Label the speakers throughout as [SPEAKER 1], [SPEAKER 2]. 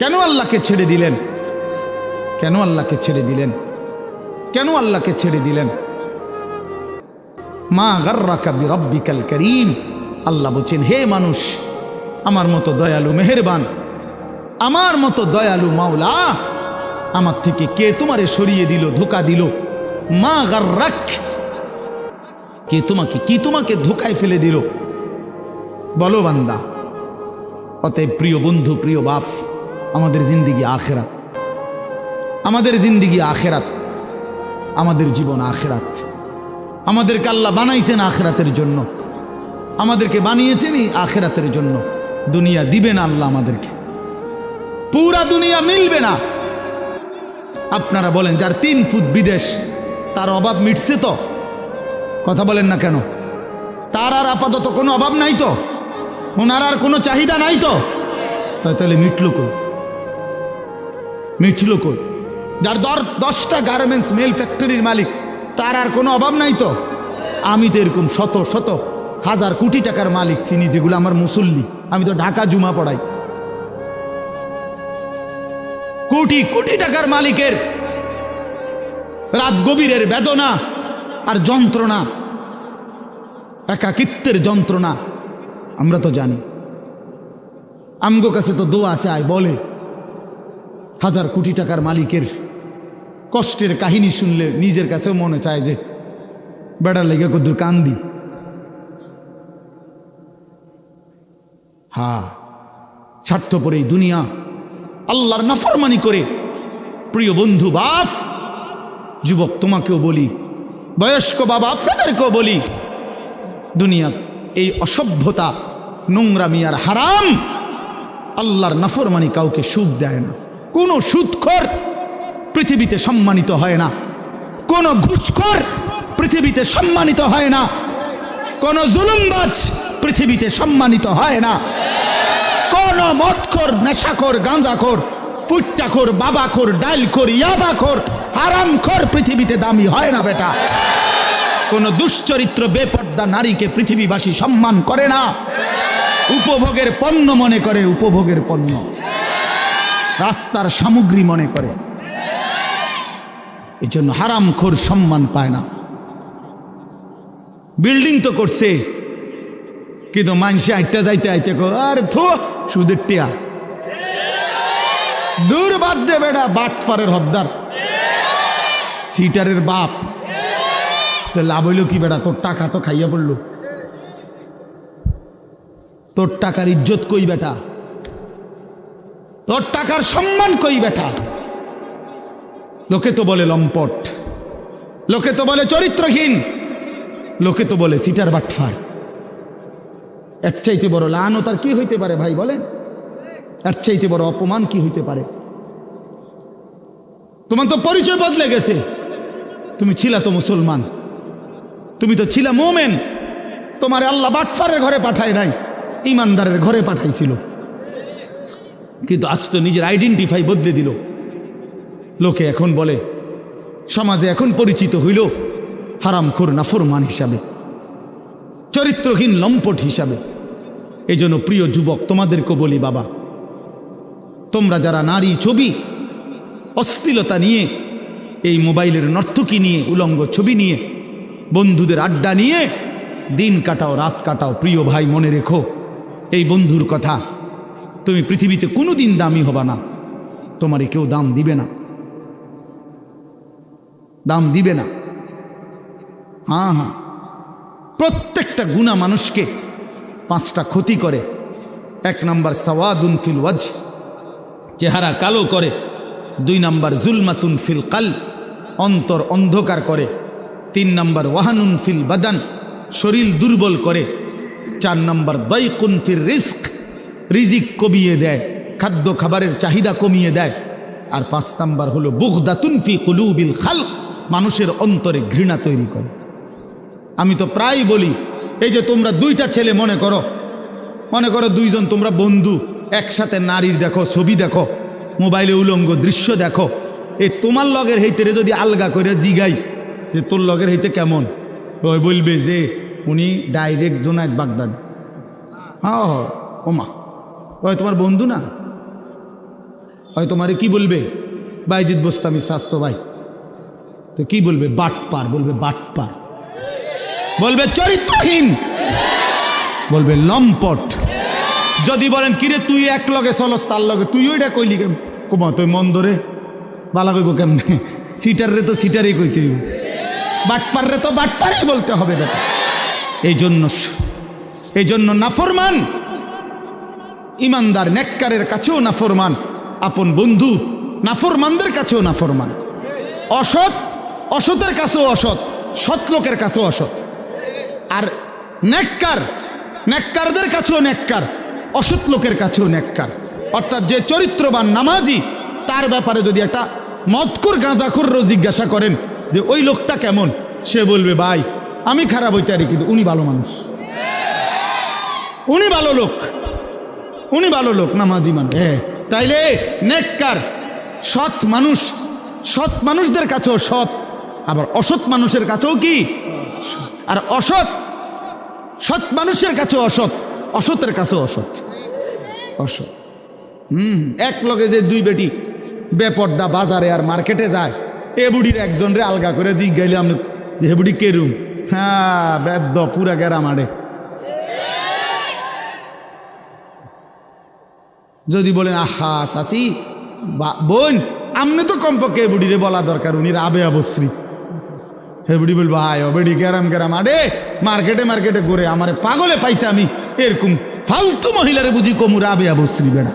[SPEAKER 1] কেন আল্লাহকে ছেড়ে দিলেন? কেন আল্লাহকে ছেড়ে দিলেন? কেন আল্লাহকে ছেড়ে দিলেন? মা গার্রাকা বিরব্বিকাল করিম। আল্লাহ বলছেন, হে মানুষ, আমার মতো দয়ালু মেহেরবান, আমার মতো দয়ালু মাওলা, আমার থেকে কে তোমারে সরিয়ে দিল, ধোকা দিল? মা গার্রাক, কে তোমাকে, কি তোমাকে ধোকায় ফেলে দিল? বলো বান্দা, অতএব প্রিয় বন্ধু, প্রিয় বাপ আমাদের জিন্দিগি আখেরাত। আমাদের জিন্দিগি আখেরাত। আমাদের জীবন আখেরাত। আমাদেরকে আল্লাহ বানাইছেন আখেরাতের জন্য। আমাদেরকে বানিয়েছেনই আখেরাতের জন্য। দুনিয়া দিবে না আল্লাহ আমাদেরকে। পুরা দুনিয়া মিলবে না। আপনারা বলেন, যার তিন ফুট বিদেশ, তার অভাব মিটছে তো? কথা বলেন না কেন? তার আর আপাতত কোনো অভাব নাই তো? ওনার আর কোনো চাহিদা নাই তো? তাহলে মিটল কই? মিটল কই? যার দর দশটা গার্মেন্টস মেল ফ্যাক্টরির মালিক, তার আর কোনো অভাব নাই তো? আমি তো এরকম শত শত হাজার কোটি টাকার মালিক চিনি, যেগুলো আমার মুসল্লি। আমি তো ঢাকা জুমা পড়াই। কোটি কোটি টাকার মালিকের রাত গভীরের বেদনা আর যন্ত্রণা, একাকিত্বের যন্ত্রণা, আমরা তো জানি। আমগো কাছে তো দোয়া চায় বলে। হাজার কোটি টাকার মালিকের কষ্টের কাহিনী শুনলে নিজের কাছেও মনে চায় যে বেড়ার লেগে কদ্দুর কান্দি। হা, স্বার্থপর এই দুনিয়া, আল্লাহর নাফরমানি করে। প্রিয় বন্ধু বাপ যুবক, তোমাকেও বলি, বয়স্ক বাবা, আপনাদেরকেও বলি দুনিয়া এই অসভ্যতা, নোংরামি আর হারাম, আল্লাহর নাফরমানি কাউকে সুখ দেয় না। কোনো সুদখর পৃথিবীতে সম্মানিত হয় না। কোনো ঘুষখোর পৃথিবীতে সম্মানিত হয় না। কোনো জুলুমবাজ পৃথিবীতে সম্মানিত হয় না। কোন মদখোর, নেশাখোর, গাঁজাখোর, ফুট্টাখোর, বাবাখোর, ডাইলখোর, ইয়াবাখোর, হারামখোর পৃথিবীতে দামি হয় না বেটা। কোন দুশ্চরিত্র, বেপর্দা নারীকে পৃথিবীবাসী সম্মান করে না। উপভোগের পণ্য মনে করে উপভোগের পণ্য। রাস্তার সামগ্রী মনে করে। এই জন্য হারামখোর সম্মান পায় না। বিল্ডিং তো করছে। কিন্তু মানসে আইটা যাইতে আইতে আরে থো, সুদের টিয়া। দূর বাদ দে বেটা, বাটফারের হদ্দার সিটারের বাপ। তো লাভ হইল কি বেটা? তোর টাকা তো খাইয়া পড়ল। তোর টাকার ইজ্জত কই বেটা? তোর টাকার সম্মান কই বেটা? লোকে তো বলে লম্পট, লোকে তো বলে চরিত্রহীন, লোকে তো বলে সিটার বাটফার এর চাইতে বড় লানত আর কি হইতে পারে ভাই বলেন? এর চাইতে বড় অপমান কি হইতে পারে? তোমার তো পরিচয় বদলে গেছে। তুমি ছিলা তো মুসলমান। তুমি তো ছিলা মোমেন। তোমার আল্লাহ বাটফারের ঘরে পাঠায় নাই, ইমানদারের ঘরে পাঠাইছিল। কিন্তু আজ তো নিজের আইডেন্টিফাই বদলে দিল। লোকে এখন বলে, সমাজে এখন পরিচিত হইল হারামখোর নাফরমান হিসাবে, চরিত্রহীন লম্পট হিসাবে। এই জন্য প্রিয় যুবক তোমাদেরকে বলি বাবা, তোমরা যারা নারী ছবি, অশ্লীলতা নিয়ে, এই মোবাইলের নর্তকী নিয়ে, উলঙ্গ ছবি নিয়ে, বন্ধুদের আড্ডা নিয়ে, দিন কাটাও, রাত কাটাও, প্রিয় ভাই মনে রেখো, এই বন্ধুর কথা তুমি পৃথিবীতে কোনো দিন দামি হবা না। তোমারে কেউ দাম দিবে না। দাম দিবে না। হ্যাঁ হ্যাঁ। প্রত্যেকটা গুণা মানুষকে পাঁচটা ক্ষতি করে। এক নাম্বার সওয়াদুন ফিল ওয়াজ চেহারা কালো করে। দুই নাম্বার জুলমাতুন ফিল কাল অন্তর অন্ধকার করে। তিন নাম্বার ওয়াহানুন ফিল বাদান, শরীর দুর্বল করে। চার নাম্বার দয়কুন ফির রিস্ক রিজিক কমিয়ে দেয়, খাদ্য খাবারের চাহিদা কমিয়ে দেয়। আর পাঁচ নাম্বার হলো, বুগদাতুন ফি কুলুবিল খাল মানুষের অন্তরে ঘৃণা তৈরি করে। আমি তো প্রায় বলি, এই যে তোমরা দুইটা ছেলে মনে করো মনে করো দুইজন তোমরা বন্ধু, একসাথে নারীর দেখো, ছবি দেখো, মোবাইলে উলঙ্গ দৃশ্য দেখো এই তোমার লগের হেইতে যদি আলগা করে জিগাই, যে তোর লগের হইতে কেমন? ওই বলবে যে, উনি ডাইরেক্ট জোনায়ত বাগদাদ। হ্যাঁ ওমা। ওই তোমার বন্ধু না? হয় তোমারে কি বলবে? বাইজিৎ বোস্তামি, স্বাস্থ্য ভাই। তো কি বলবে? বাটপার বলবে বাটপার। বলবে চরিত্রহীন। বলবে লম্পট। যদি বলেন, কিরে, তুই এক লগে চলস, তার লগে? তুই ওইটা কইলি কুমা? তুই মন্দরে বালা কইব কেমনে? সিটার রে তো সিটারই কইতে বাটপার রে তো বাটপারই বলতে হবে। বেটা এই জন্য এই জন্য নাফরমান। ইমানদার নেককারের কাছেও নাফরমান আপন বন্ধু নাফরমানদের কাছেও নাফরমান অসৎ, অসতের কাছেও অসৎ, সৎ লোকের কাছেও অসৎ। আর নেককার, নেককারদের কাছেও নেককার, অসৎ লোকের কাছেও নেককার। অর্থাৎ যে চরিত্রবান নামাজি, তার ব্যাপারে যদি একটা মদকুর গাঁজাখুরও জিজ্ঞাসা করেন যে, ওই লোকটা কেমন? সে বলবে, ভাই, আমি খারাপ হইতে পারি, কিন্তু উনি ভালো মানুষ। উনি ভালো লোক। উনি ভালো লোক, নামাজি মানুষ। হ্যাঁ তাইলে নেককার, সৎ মানুষ, সৎ মানুষদের কাছেও সৎ, আবার অসৎ মানুষের কাছেও কি? আর অসৎ, সৎ মানুষের কাছেও অসৎ, অসতের কাছেও অসৎ। অসৎ। হুম, এক লগে যে দুই বেটি বেপর্দা বাজারে আর মার্কেটে যায়, এ বুড়ির একজন রে আলগা করে জিজ্ঞাইলে আমি হে বুড়ি কেরুম হ্যাঁ বেদ্য পুরা গেরা যদি বলেন, আহা চাষি বা, বোন, আমনে তো কমপক্ষে বুড়িরে বলা দরকার, উনি রাবে অবশ্রী। হে বুড়ি বলব হায় ও বেড়ি গেরাম গেরাম, আরে, মার্কেটে মার্কেটে ঘুরে, আমারে পাগলে পাইছে আমি, এরকম ফালতু মহিলারে বুঝি কমু রাবে অবশ্রী বেড়া।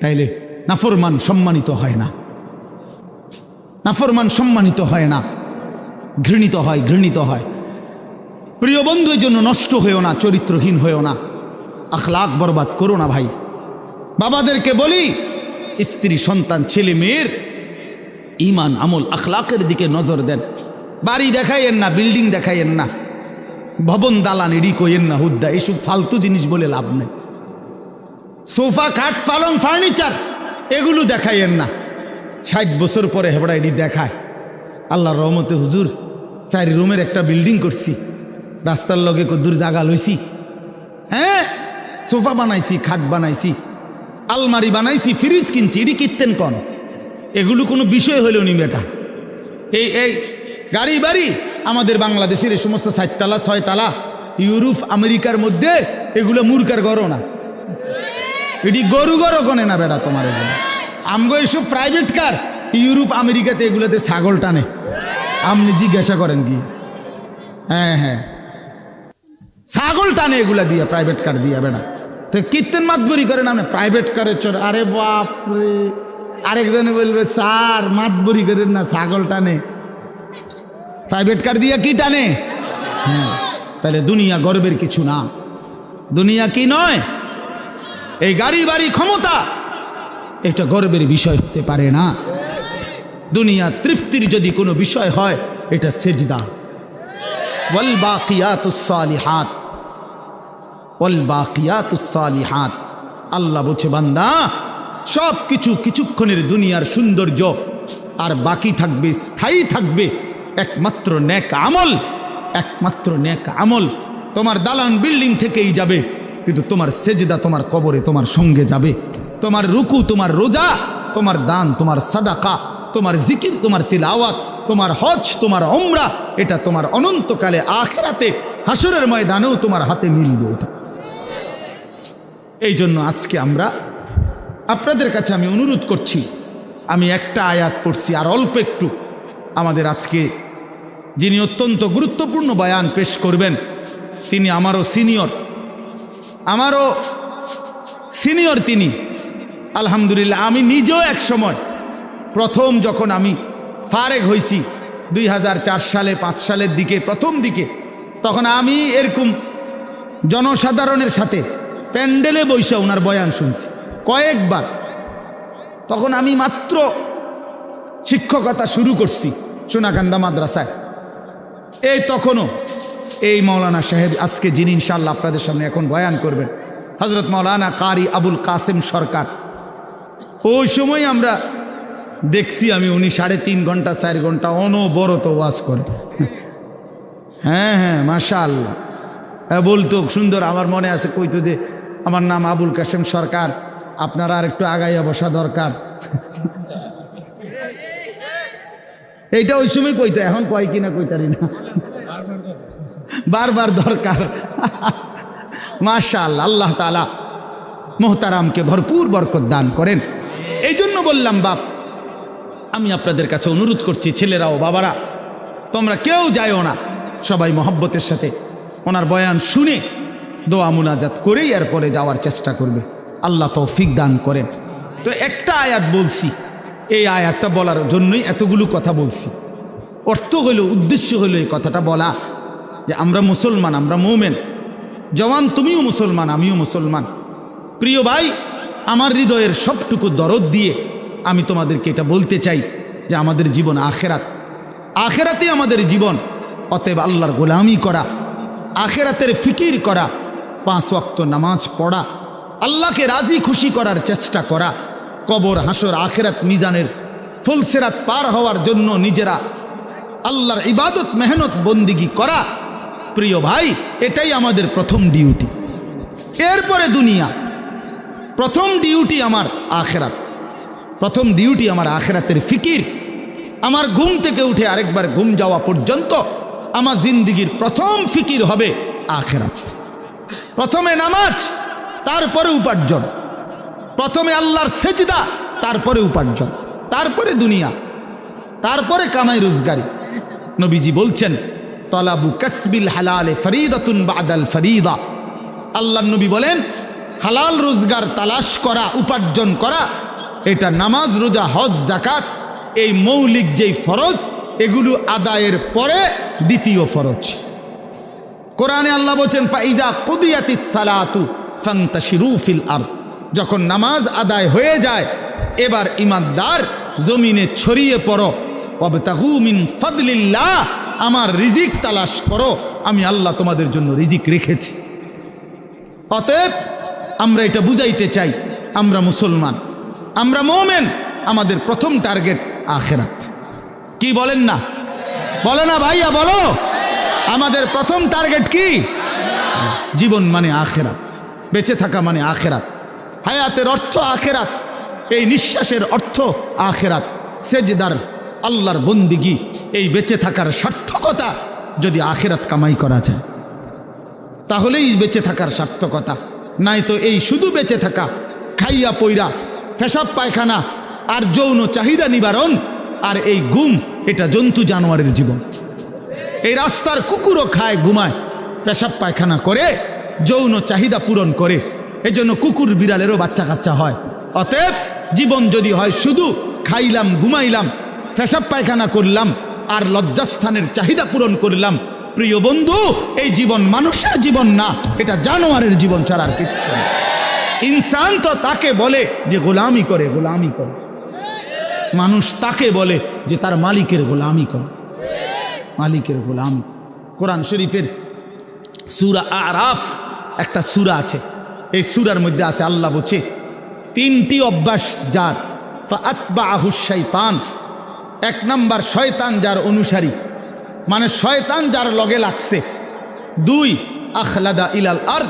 [SPEAKER 1] তাইলে নাফরমান সম্মানিত হয় না। নাফরমান সম্মানিত হয় না। ঘৃণিত হয় ঘৃণিত হয়। প্রিয় বন্ধুর জন্য নষ্ট হয়েও না, চরিত্রহীন হয়েও না। আখলাক বরবাদ করো না ভাই। বাবাদেরকে বলি, স্ত্রী, সন্তান, ছেলে, মেয়ের ইমান, আমল, আখলাকের দিকে নজর দেন। বাড়ি দেখাইয়েন না, বিল্ডিং দেখাইয়েন না, ভবন দালান এডি কইয়েন না, হুদ্দা, এসব ফালতু জিনিস বলে লাভ নেই। সোফা, খাট, পালং, ফার্নিচার, এগুলো দেখাইয়েন না। ষাট বছর পরে হেবড়া এটি দেখায়। আল্লাহর রহমতে হুজুর, চারি রুমের একটা বিল্ডিং করছি। রাস্তার লগে কদ্দুর জাগা লইছি। হ্যাঁ? সোফা বানাইছি, খাট বানাইছি, আলমারি বানাইছি, ফ্রিজ কিনছি, এটি কিনতেন কন? এগুলো কোনো বিষয় হইল নি বেটা। এই এই, গাড়ি বাড়ি, আমাদের বাংলাদেশের এই সমস্ত সাততলা ছয়তলা, ইউরোপ, আমেরিকার মধ্যে এগুলো মূর্খার গড়ো না। এটি গরু গরো কনে না বেটা তোমার এগুলো। আমগো এইসব প্রাইভেট কার ইউরোপ, আমেরিকাতে এগুলোতে ছাগল টানে। আপনি জিজ্ঞাসা করেন কি? হ্যাঁ হ্যাঁ। ছাগল টানে এগুলা দিয়া প্রাইভেট কার দিয়া বেড়া তো কীর্তন মাতবরি করেন আপনি প্রাইভেট কারের চড় আরে বাপ রে। আরেকজনে বলবে, স্যার, মাতবরি করেন না, ছাগল টানে। প্রাইভেট কার দিয়া কি টানে? হ্যাঁ তাহলে দুনিয়া গর্বের কিছু না। দুনিয়া কি নয়? এই গাড়ি বাড়ি ক্ষমতা, এটা গর্বের বিষয় হতে পারে না। দুনিয়া তৃপ্তির যদি কোনো বিষয় হয়, এটা সেজদা। ওয়াল বাকিয়াতুস সালিহাত। বাকিয়াতুস সালিহাত। আল্লাহ বলছে, বান্দা সব কিছু কিছুক্ষণের দুনিয়ার সৌন্দর্য, আর বাকি থাকবে, স্থায়ী থাকবে, একমাত্র নেক আমল, একমাত্র ন্যাক আমল। তোমার দালান বিল্ডিং থেকেই যাবে, কিন্তু তোমার সেজদা তোমার কবরে তোমার সঙ্গে যাবে। তোমার রুকু, তোমার রোজা, তোমার দান, তোমার সাদাকা, তোমার জিকির, তোমার তিলাওয়াত, তোমার হজ, তোমার অমরা এটা তোমার অনন্তকালে আখেরাতে হাসরের ময়দানেও তোমার হাতে মিলবে ওটা। এই জন্য আজকে আমরা আপনাদের কাছে আমি অনুরোধ করছি, আমি একটা আয়াত পড়ছি আর অল্প একটু। আমাদের আজকে যিনি অত্যন্ত গুরুত্বপূর্ণ বয়ান পেশ করবেন, তিনি আমারও সিনিয়র। আমারও সিনিয়র তিনি। আলহামদুলিল্লাহ, আমি নিজেও এক সময় প্রথম যখন আমি ফারেক হয়েছি দুই হাজার চার সালে, পাঁচ সালের দিকে, প্রথম দিকে, তখন আমি এরকম জনসাধারণের সাথে প্যান্ডেলে বৈশা ওনার বয়ান শুনছি। কয়েকবার। তখন আমি মাত্র শিক্ষকতা শুরু করছি সোনাকান্দা মাদ্রাসায়। এই তখনও এই মৌলানা সাহেব আজকে যিনি ইনশাল্লাহ আপনাদের সামনে এখন বয়ান করবেন হজরত মৌলানা কারি আবুল কাসেম সরকার। ওই সময় আমরা দেখছি আমি উনি সাড়ে তিন ঘণ্টা, চার ঘণ্টা অনবরত ওয়াজ করে হ্যাঁ হ্যাঁ মাশা আল্লাহ হ্যাঁ বলতো, সুন্দর, আমার মনে আছে, কইতো যে আমার নাম আবুল কাসেম সরকার। আপনারা আর একটু আগাইয়া বসা দরকার। এইটা ওই সময় কইতে, এখন কয় কিনা কইতারি না। বারবার দরকার। মাশাল আল্লাহ তালা মোহতারামকে ভরপুর বরকত দান করেন। এই জন্য বললাম, বাপ, আমি আপনাদের কাছে অনুরোধ করছি, ছেলেরা ও বাবারা, তোমরা কেউ যায়ও না। সবাই মহব্বতের সাথে ওনার বয়ান শুনে দোয়া মুনাজাত করেই এরপরে যাওয়ার চেষ্টা করবে। আল্লাহ তৌফিক দান করেন। তো একটা আয়াত বলছি। এই আয়াতটা বলার জন্যই এতগুলো কথা বলছি। অর্থ হইল উদ্দেশ্য হইল এই কথাটা বলা। যে আমরা মুসলমান, আমরা মৌমেন। জওয়ান, তুমিও মুসলমান, আমিও মুসলমান। প্রিয় ভাই, আমার হৃদয়ের সবটুকু দরদ দিয়ে আমি তোমাদেরকে এটা বলতে চাই যে আমাদের জীবন আখেরাত। আখেরাতে আমাদের জীবন, অতএব আল্লাহর গোলামি করা। আখেরাতের ফিকির করা। পাঁচ ওয়াক্ত নামাজ পড়া, আল্লাহকে রাজি খুশি করার চেষ্টা করা, কবর, হাসর, আখেরাত, মিজানের ফুলসেরাত পার হওয়ার জন্য নিজেরা আল্লাহর ইবাদত, মেহনত, বন্দিগি করা। প্রিয় ভাই, এটাই আমাদের প্রথম ডিউটি। এরপরে দুনিয়া। প্রথম ডিউটি আমার আখেরাত। প্রথম ডিউটি আমার আখেরাতের ফিকির। আমার ঘুম থেকে উঠে আরেকবার ঘুম যাওয়া পর্যন্ত আমার জিন্দিগির প্রথম ফিকির হবে আখেরাত। প্রথমে নামাজ, তারপরে উপার্জন। প্রথমে আল্লাহর সেজদা, তারপরে উপার্জন। তারপরে দুনিয়া, তারপরে কামাই রোজগারি। নবীজি বলছেন, তলাবু কাসবিল হালালে ফরিদাতুন বাদাল ফরিদা। আল্লাহ নবী বলেন, হালাল রোজগার, তালাশ করা, উপার্জন করা, এটা নামাজ, রোজা, হজ জাকাত এই মৌলিক যেই ফরজ, এগুলো আদায়ের পরে দ্বিতীয় ফরজ। কোরআনে আল্লাহ বলছেন, ফাইজা কুদিয়াতিস সালাতু ফিল আরদ। যখন নামাজ আদায় হয়ে যায়, এবার ইমানদার জমিনে ছড়িয়ে পড়ো। মিন ফাদলিল্লাহ, আমার রিজিক তালাশ করো। আমি আল্লাহ তোমাদের জন্য রিজিক রেখেছি। অতএব আমরা এটা বুঝাইতে চাই, আমরা মুসলমান। আমরা মোমেন, আমাদের প্রথম টার্গেট আখেরাত। কি বলেন না? বলে না ভাইয়া, বলো। আমাদের প্রথম টার্গেট কি? জীবন মানে আখেরাত, বেঁচে থাকা মানে আখেরাত, হায়াতের অর্থ আখেরাত, এই নিঃশ্বাসের অর্থ আখেরাত, সেজদার আল্লাহর বন্দিগি, এই বেঁচে থাকার সার্থকতা যদি আখেরাত কামাই করা যায়। তাহলেই বেঁচে থাকার সার্থকতা। নাই তো এই শুধু বেঁচে থাকা, খাইয়া পইরা, পেশাব পায়খানা আর যৌন চাহিদা নিবারণ আর এই গুম এটা জন্তু জানোয়ারের জীবন। এই রাস্তার কুকুরও খায়, ঘুমায়, পেশাব পায়খানা করে, যৌন চাহিদা পূরণ করে। এজন্য কুকুর বিড়ালেরও বাচ্চা কাচ্চা হয়। অতএব জীবন যদি হয় শুধু খাইলাম, ঘুমাইলাম, পেশাব পায়খানা করলাম, আর লজ্জাস্থানের চাহিদা পূরণ করলাম, প্রিয় বন্ধু, এই জীবন মানুষের জীবন না, এটা জানোয়ারের জীবন ছাড়ার কিচ্ছু ইনসান তো তাকে বলে যে গোলামি করে গোলামি করে। মানুষ তাকে বলে যে তার মালিকের গোলামি করে। মালিকের গোলাম। কোরআন শরীফের সুরা আরাফ একটা সুরা আছে। এই সুরার মধ্যে আছে, আল্লাহ বলছে, তিনটি অভ্যাস যার শৈতান এক নাম্বার, শয়তান যার অনুসারী। মানে শয়তান যার লগে লাগছে। দুই, আখলাদা ইলাল আর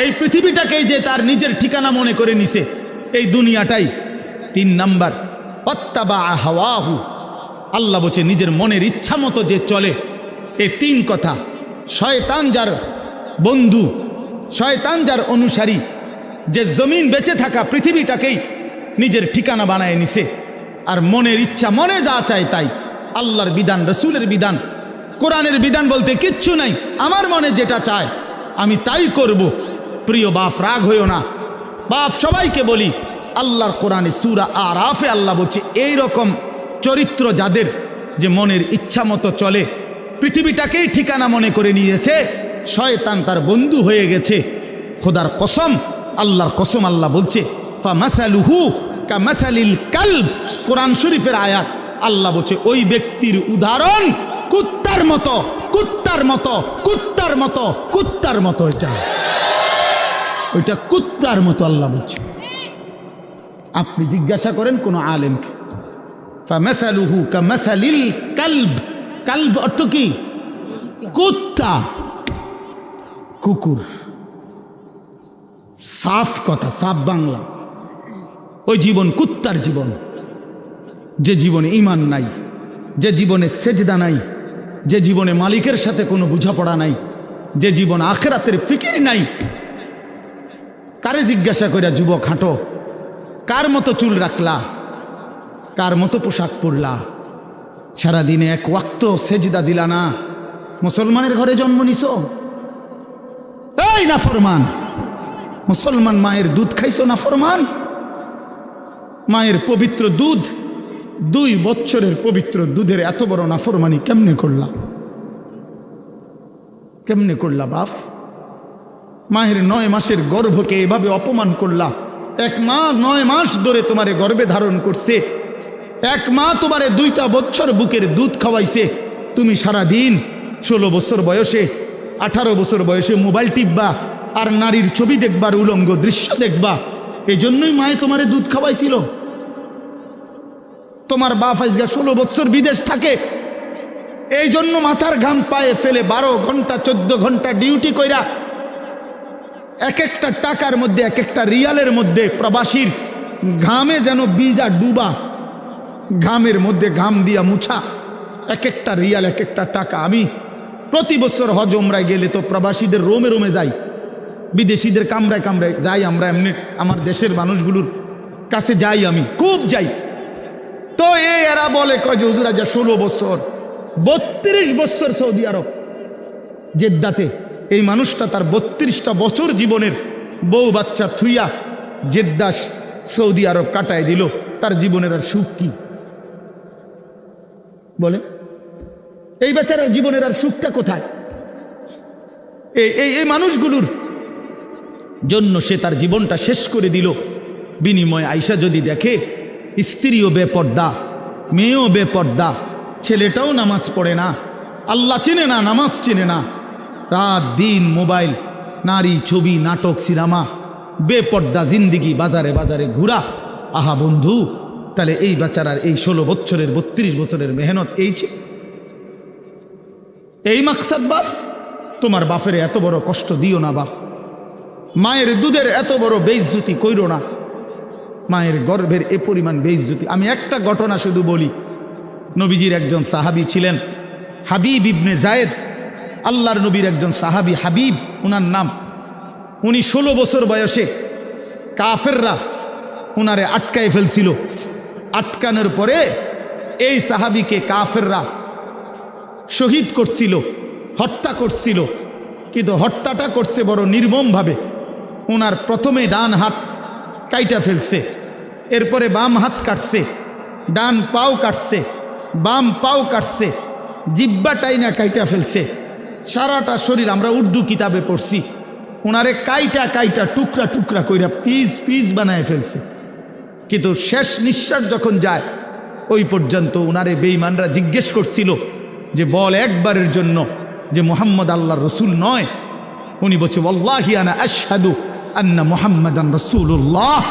[SPEAKER 1] এই পৃথিবীটাকেই যে তার নিজের ঠিকানা মনে করে নিছে, এই দুনিয়াটাই। তিন নাম্বার অত্তাবা হাওয়াহু। আল্লাহ বলছে, নিজের মনের ইচ্ছা মতো যে চলে। এই তিন কথা। শয়তান যার বন্ধু, শয়তান যার অনুসারী, যে জমিন বেঁচে থাকা পৃথিবীটাকেই নিজের ঠিকানা বানায় নিছে। আর মনের ইচ্ছা, মনে যা চায় তাই। আল্লাহর বিধান, রসুলের বিধান, কোরআনের বিধান বলতে কিচ্ছু নাই। আমার মনে যেটা চায়, আমি তাই করব। প্রিয় বাপ, রাগ হইও না। বাপ, সবাইকে বলি, আল্লাহর কোরআনে সুরা আর আফে আল্লাহ বলছে এই রকম চরিত্র যাদের যে মনের ইচ্ছা মতো চলে, পৃথিবীটাকেই ঠিকানা মনে করে নিয়েছে, শয়তান তার বন্ধু হয়ে গেছে। খোদার কসম, আল্লাহর কসম আল্লাহ বলছে কোরআন শরীফের আয়াত, আল্লাহ বলছে, ওই ব্যক্তির উদাহরণ কুত্তার মতো কুত্তার মতো কুত্তার মতো কুত্তার মতো এটা। ওইটা কুত্তার মতো আল্লাহ বলছে। আপনি জিজ্ঞাসা করেন কোন আলেমকে ফামাসালুহু কামাসালিল কালব কালব অর্থ কি? কুত্তা। কুকুর। সাফ কথা, সাফ বাংলা। ওই জীবন কুত্তার জীবন। যে জীবনে ইমান নাই, যে জীবনে সেজদা নাই, যে জীবনে মালিকের সাথে কোনো বোঝাপড়া নাই, যে জীবন আখেরাতের ফিকির নাই, কারে জিজ্ঞাসা করিয়া যুবক, হাঁটো। কার মতো চুল রাখলা? কার মতো পোশাক পরলা? সারাদিনে এক ওয়াক্ত সেজদা দিলা না? মুসলমানের ঘরে জন্ম নিছ? এই না ফরমান মুসলমান মায়ের দুধ খাইছো না ফরমান মায়ের পবিত্র দুধ, দুই বছরের পবিত্র দুধের এত বড় নাফরমানি কেমনে করলা? কেমনে করলা বাপ? মায়ের নয় মাসের গর্ভকে এভাবে অপমান করলা? এক মা নয় মাস ধরে তোমারে গর্ভে ধারণ করছে। এক মা তোমারে দুইটা বছর বুকের দুধ খাওয়াইছে। তুমি সারা দিন ষোলো বছর বয়সে, আঠারো বছর বয়সে মোবাইল টিপবা আর নারীর ছবি দেখবার উলঙ্গ দৃশ্য দেখবা। এই জন্যই মায়ে তোমারে দুধ খাওয়াইছিল। তোমার বাপ আজকে ষোলো বছর বিদেশ থাকে। এই জন্য মাথার ঘাম পায়ে ফেলে বারো ঘণ্টা, চোদ্দ ঘণ্টা ডিউটি কইরা এক একটা টাকার মধ্যে, এক একটা রিয়ালের মধ্যে প্রবাসীর ঘামে যেন বীজা ডুবা ঘামের মধ্যে ঘাম দিয়া মুছা। এক একটা রিয়াল এক একটা টাকা। আমি প্রতি বছর হজ ওমরায় গেলে তো প্রবাসীদের রোমে রোমে যাই। বিদেশিদের কামরায় কামরায় যাই। আমরা এমনি আমার দেশের মানুষগুলোর কাছে যাই আমি। খুব যাই। তো এ এরা বলে, কয় যে, হুজুরা যা ষোলো বছর, বত্রিশ বছর সৌদি আরব জেদ্দাতে এই মানুষটা তার বত্রিশটা বছর জীবনের বউ বাচ্চা থুইয়া জেদ্দাস সৌদি আরব কাটায় দিল। তার জীবনের আর সুখ কি? বলে এই বেচারার জীবনের আর সুখটা কোথায়? এই এই মানুষগুলোর জন্য সে তার জীবনটা শেষ করে দিল। বিনিময় আইসা যদি দেখে, স্ত্রীও বেপর্দা, মেয়েও বেপর্দা, ছেলেটাও নামাজ পড়ে না, আল্লাহ চেনে না, নামাজ চেনে না, রাত দিন মোবাইল, নারী ছবি, নাটক, সিনেমা, বেপর্দা জিন্দিগি, বাজারে বাজারে ঘুরা। আহা বন্ধু তাহলে এই বেচারার এই ষোলো বছরের, বত্রিশ বছরের মেহনত এই ছিল এই মাকসাদ বাপ, তোমার বাপের এত বড় কষ্ট দিও না বাপ। মায়ের দুধের এত বড় বেইজ্জতি কইরো না। মায়ের গর্ভের এ পরিমাণ বেইজ্জতি। আমি একটা ঘটনা শুধু বলি। নবীজির একজন সাহাবি ছিলেন হাবিব ইবনে জায়েদ। আল্লাহর নবীর একজন সাহাবি হাবিব, উনার নাম। উনি ষোলো বছর বয়সে কাফেররা উনারে আটকায় ফেলছিল। আটকানোর পরে এই সাহাবিকে কাফেররা শহীদ করছিল, হত্যা করছিল, কিন্তু হত্যাটা করছে বড় নির্মমভাবে। ওনার প্রথমে ডান হাত কাইটা ফেলছে, এরপরে বাম হাত কাটছে, ডান পাও কাটছে, বাম পাও কাটছে জিব্বাটাই না কাইটা ফেলছে। সারাটা শরীর আমরা উর্দু কিতাবে পড়ছি। ওনারে কাইটা কাইটা টুকরা টুকরা কইরা পিস পিস বানায় ফেলছে। কিন্তু শেষ নিঃশ্বাস যখন যায়, ওই পর্যন্ত ওনারে বেঈমানরা জিজ্ঞেস করছিল যে, বল একবারের জন্য যে মোহাম্মদ আল্লাহ রসুল নয়। উনি বলছে আল্লাহিয়ানা আশহাদু আন্না মোহাম্মদান রসুল্লাহ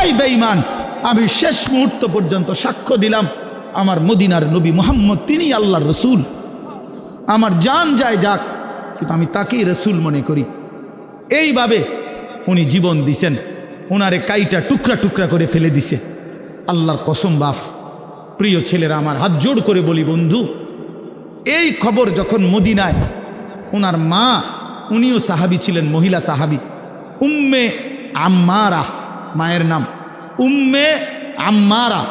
[SPEAKER 1] এই বেঈমান, আমি শেষ মুহূর্ত পর্যন্ত সাক্ষ্য দিলাম, আমার মদিনার নবী মোহাম্মদ, তিনি আল্লাহর রসুল। আমার জান যায় যাক, কিন্তু আমি তাকেই রসুল মনে করি। এইভাবে উনি জীবন দিছেন। ওনারে কাইটা টুকরা টুকরা করে ফেলে দিছে। আল্লাহর কসম বাফ প্রিয় ছেলেরা, আমার হাত জোড় করে বলি বন্ধু, এই খবর যখন মদিনায় ওনার মা, উনিও সাহাবি ছিলেন, মহিলা সাহাবি, উম্মে আম্মারা, মায়ের নাম, উম্মে আম্মারা,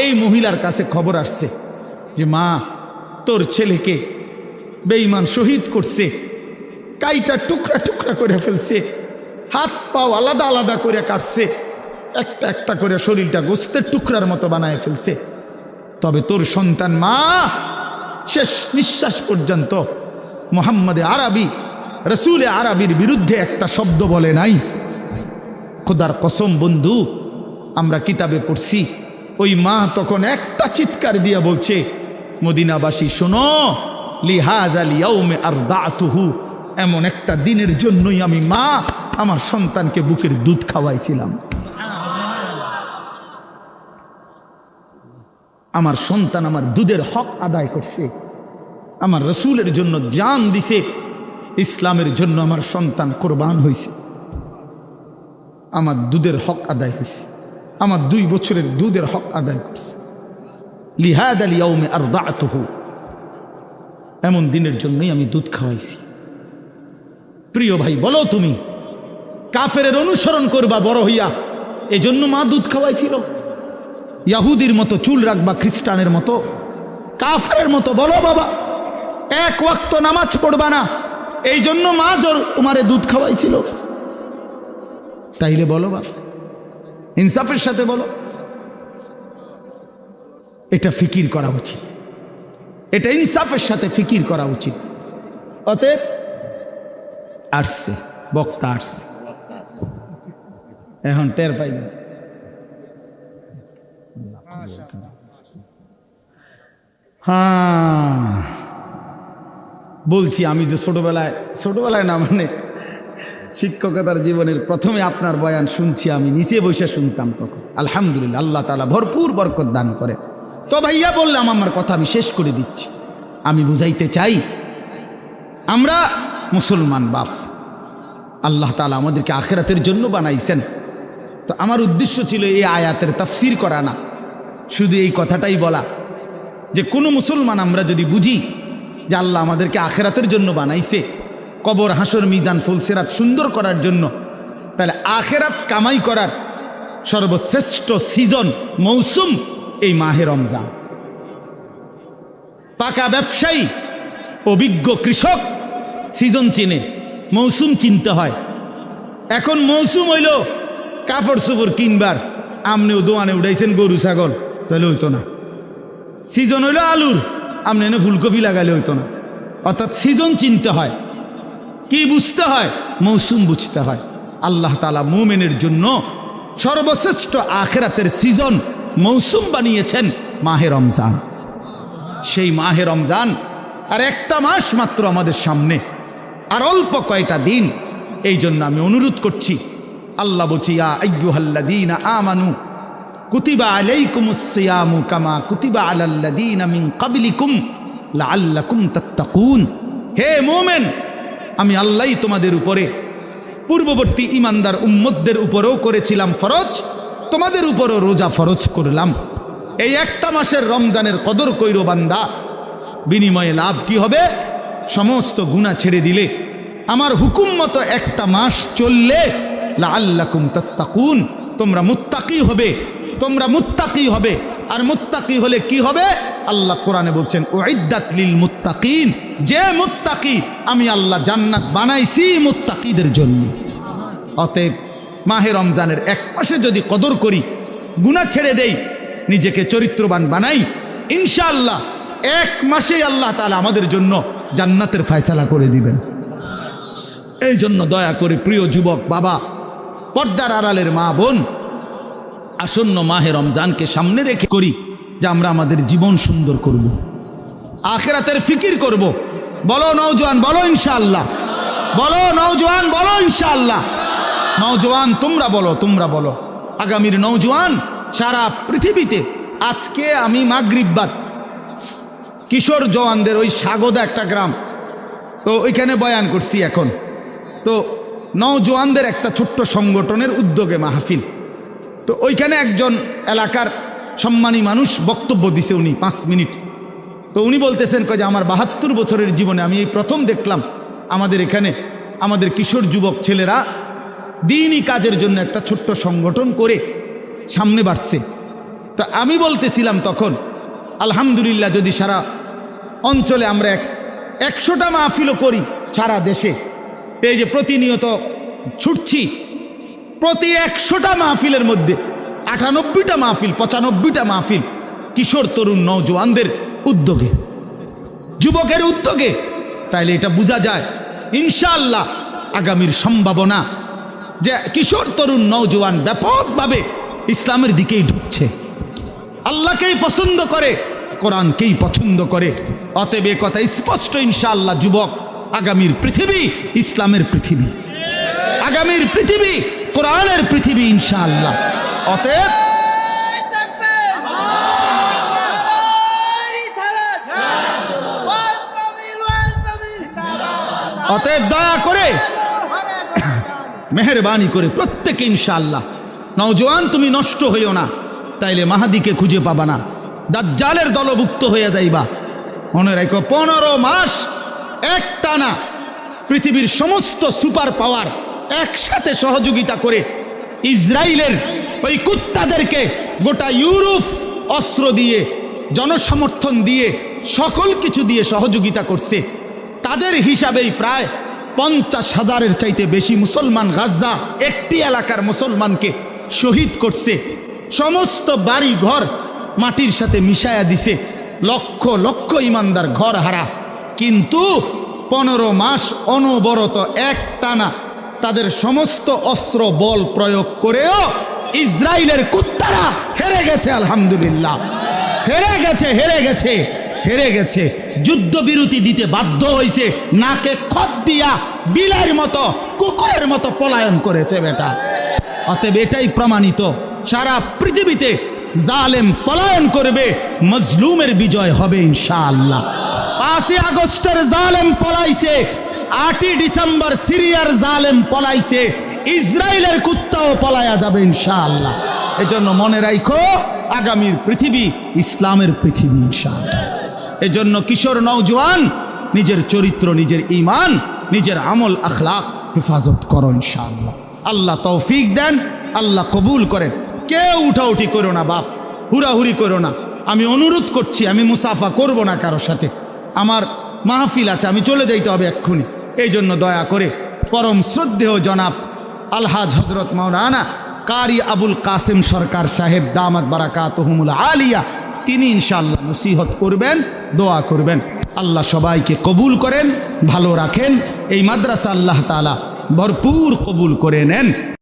[SPEAKER 1] এই মহিলার কাছে খবর আসছে যে, মা, তোর ছেলেকে বেঈমান শহীদ করছে, কাইটা টুকরা টুকরা করে ফেলছে। হাত পাও আলাদা আলাদা করে কাটছে। একটা একটা করে শরীরটা গোস্তের টুকরার মতো বানায় ফেলছে। তবে তোর সন্তান মা, শেষ নিঃশ্বাস পর্যন্ত মোহাম্মদে আরবি, রসুলে আরবির বিরুদ্ধে একটা শব্দ বলে নাই। খোদার কসম বন্ধু, আমরা কিতাবে পড়ছি, ওই মা তখন একটা চিৎকার দিয়া বলছে, মদিনাবাসী, শোনো লিহাজ আলী আর দাতুহু এমন একটা দিনের জন্যই আমি মা আমার সন্তানকে বুকের দুধ খাওয়াইছিলাম। আমার সন্তান আমার দুধের হক আদায় করছে। আমার রসুলের জন্য জান দিছে। ইসলামের জন্য আমার সন্তান কোরবান হয়েছে আমার দুধের হক আদায় হয়েছে আমার দুই বছরের দুধের হক আদায় করছে। লিহাদ আল ইয়ৌমে আর দাঁতহু এমন দিনের জন্যই আমি দুধ খাওয়াইছি। প্রিয় ভাই, বলো তুমি কাফের অনুসরণ করবা বড় হইয়া। এজন্য মা দুধ খাওয়াইছিল। ইয়াহুদির মতো চুল রাখবা খ্রিস্টানের মতো। কাফের মতো বলো বাবা, এক ওয়াক্ত নামাজ পড়বা না। এই জন্য মা জোর তোমারে দুধ খাওয়াইছিল। তাইলে বলো বাপ, ইনসাফের সাথে বলো। এটা ফিকির করা উচিত। এটা ইনসাফের সাথে ফিকির করা উচিত। অতএব আসছে বক্তা আসছে এখন টের পাই হ্যাঁ বলছি আমি যে ছোটবেলায় ছোটবেলায় না মানে শিক্ষকতার জীবনের প্রথমে আপনার বয়ান শুনছি আমি, নিচে বসে শুনতাম তখন। আলহামদুলিল্লাহ, আল্লাহ তালা ভরপুর বরকত দান করে। তো ভাইয়া বললাম, আমার কথা আমি শেষ করে দিচ্ছি। আমি বুঝাইতে চাই, আমরা মুসলমান বাপ, আল্লাহ তালা আমাদেরকে আখেরাতের জন্য বানাইছেন। তো আমার উদ্দেশ্য ছিল এই আয়াতের তাফসির করা না। শুধু এই কথাটাই বলা যে কোনো মুসলমান আমরা যদি বুঝি যে আল্লাহ আমাদেরকে আখেরাতের জন্য বানাইছে, কবর, হাসর, মিজান ফুলসেরাত সুন্দর করার জন্য, তাহলে আখেরাত কামাই করার সর্বশ্রেষ্ঠ সিজন, মৌসুম এই মাহে রমজান। পাকা ব্যবসায়ী, অভিজ্ঞ কৃষক সিজন চিনে, মৌসুম চিনতে হয়। এখন মৌসুম হইল কাপড় চোপড় কিনবার। আমনিও দোয়ানে উঠাইছেন গরু, ছাগল, তাহলে হইতো না। সিজন হইল আলুর আপনি এনে ফুলকপি লাগাইলে হইতো না। অর্থাৎ সিজন চিনতে হয়। কি বুঝতে হয়? মৌসুম বুঝতে হয়। আল্লাহ তালা মোমেনের জন্য সর্বশ্রেষ্ঠ আখেরাতের সিজন মৌসুম বানিয়েছেন মাহে রমজান। সেই মাহে রমজান আর একটা মাস মাত্র আমাদের সামনে। আর অল্প কয়টা দিন। এই জন্য আমি অনুরোধ করছি আল্লাহ আইয়ুহাল্লাযীনা আমানু কুতিবা কামা কুতিবা হে মুমিন, আমি আল্লাহই তোমাদের উপরে, পূর্ববর্তী ইমানদার উম্মতদের উপরেও করেছিলাম ফরজ, তোমাদের উপরও রোজা ফরজ করলাম। এই একটা মাসের রমজানের কদর কইর বান্দা, বিনিময়ে লাভ কি হবে? সমস্ত গুণা ছেড়ে দিলে। আমার হুকুম মতো একটা মাস চললে লাল্লাকুম তাত্তাকুন। তোমরা মুত্তাকি হবে, তোমরা মুত্তাকি হবে। আর মুত্তাকি হলে কি হবে? আল্লাহ কোরআনে বলছেন ও মুত্তাকিন। যে মুত্তাকি, আমি আল্লাহ জান্নাত বানাইছি মুত্তাকিদের জন্য। অতএব মাহে রমজানের এক মাসে যদি কদর করি গুণা ছেড়ে দেই, নিজেকে চরিত্রবান বানাই, ইনশাআল্লাহ এক মাসেই আল্লাহ তালা আমাদের জন্য জান্নাতের ফায়সালা করে দিবেন। এই জন্য দয়া করে প্রিয় যুবক, বাবা পর্দার আড়ালের মা বোন, আসন্ন মাহে রমজানকে সামনে রেখে করি যে আমরা আমাদের জীবন সুন্দর করব। আখেরাতের ফিকির করব। বলো নৌজওয়ান বলো ইনশাল্লাহ বলো নৌজওয়ান বলো ইনশাআল্লাহ নৌজওয়ান তোমরা বলো তোমরা বলো আগামীর নৌজওয়ান সারা পৃথিবীতে, আজকে আমি মাগরিববাদ কিশোর জওয়ানদের ওই সাগদা একটা গ্রাম, তো ওইখানে বয়ান করছি এখন তো নওজোয়ানদের একটা ছোট্ট সংগঠনের উদ্যোগে মাহফিল। তো ওইখানে একজন এলাকার সম্মানী মানুষ বক্তব্য দিছে উনি, পাঁচ মিনিট। তো উনি বলতেছেন যে, আমার বাহাত্তর বছরের জীবনে আমি এই প্রথম দেখলাম আমাদের এখানে আমাদের কিশোর যুবক ছেলেরা দিনই কাজের জন্য একটা ছোট্ট সংগঠন করে সামনে বাড়ছে। তো আমি বলতেছিলাম তখন, আলহামদুলিল্লাহ, যদি সারা অঞ্চলে আমরা এক, একশোটা মাহফিলও করি সারা দেশে এই যে প্রতিনিয়ত ছুটছি, প্রতি একশোটা মাহফিলের মধ্যে আটানব্বইটা মাহফিল, পঁচানব্বইটা মাহফিল কিশোর, তরুণ নৌজওয়ানদের উদ্যোগে, যুবকের উদ্যোগে। তাইলে এটা বোঝা যায় ইনশাল্লাহ আগামীর সম্ভাবনা যে কিশোর, তরুণ নৌজওয়ান ব্যাপকভাবে ইসলামের দিকেই ঢুকছে। আল্লাহকেই পছন্দ করে, কোরআনকেই পছন্দ করে। অতএব কথা স্পষ্ট, ইনশাআল্লাহ যুবক আগামীর পৃথিবী ইসলামের পৃথিবী। আগামীর পৃথিবী কোরআনের পৃথিবী, ইনশাআল্লাহ। অতএব অতএব দয়া করে মেহরবানি করে প্রত্যেকে, ইনশাআল্লাহ। নওজোয়ান, তুমি নষ্ট হইও না, তাইলে মাহাদিকে খুঁজে পাবা না। দাজ্জালের দলভুক্ত হইয়া যাইবা। মনে রাখো পনেরো মাস একটানা পৃথিবীর সমস্ত সুপার পাওয়ার একসাথে সহযোগিতা করে ইসরায়েলের ওই কুত্তাদেরকে গোটা ইউরোপ অস্ত্র দিয়ে, জনসমর্থন দিয়ে, সকল কিছু দিয়ে সহযোগিতা করছে। তাদের হিসাবেই প্রায় পঞ্চাশ হাজারের চাইতে বেশি মুসলমান গাজ্জা একটি এলাকার মুসলমানকে শহীদ করছে। সমস্ত বাড়ি ঘর মাটির সাথে মিশায়া দিছে। লক্ষ লক্ষ ইমানদার ঘর হারা কিন্তু পনেরো মাস অনবরত এক টানা তাদের সমস্ত অস্ত্র বল প্রয়োগ করেও ইসরায়েলের কুত্তারা হেরে গেছে, আলহামদুলিল্লাহ। হেরে গেছে হেরে গেছে হেরে গেছে। যুদ্ধবিরতি দিতে বাধ্য হয়েছে নাকে খত দিয়া বিলের মতো, কুকুরের মতো পলায়ন করেছে বেটা। অতএব এটাই প্রমাণিত, সারা পৃথিবীতে জালেম পলায়ন করবে, মজলুমের বিজয় হবে ইনশাআল্লাহ। পাঁচই আগস্টের জালেম পলাইছে, আটই ডিসেম্বর সিরিয়ার জালেম পলাইছে, ইসরায়েলের কুত্তাও পলায়া যাবে ইনশাআল্লাহ। এজন্য মনে রাখো আগামীর পৃথিবী ইসলামের পৃথিবী ইনশাআল্লাহ। এজন্য কিশোর নওজোয়ান, নিজের চরিত্র, নিজের ইমান নিজের আমল আখলাক হেফাজত করো ইনশাআল্লাহ। আল্লাহ তৌফিক দেন, আল্লাহ কবুল করেন। কেউ উঠাউঠি করো না, বাপ। হুড়াহুড়ি করো না। আমি অনুরোধ করছি, আমি মুসাফা করব না কারোর সাথে। আমার মাহফিল আছে, আমি চলে যাইতে হবে এক্ষুনি। এই জন্য দয়া করে পরম শ্রদ্ধেয় জনাব আলহাজ হজরত মাওলানা কারি আবুল কাসেম সরকার সাহেব দামাত বারাকাতহুমুল আলিয়া, তিনি ইনশাআল্লাহ নসিহত করবেন, দোয়া করবেন। আল্লাহ সবাইকে কবুল করেন, ভালো রাখেন। এই মাদ্রাসা আল্লাহ তালা ভরপুর কবুল করে নেন।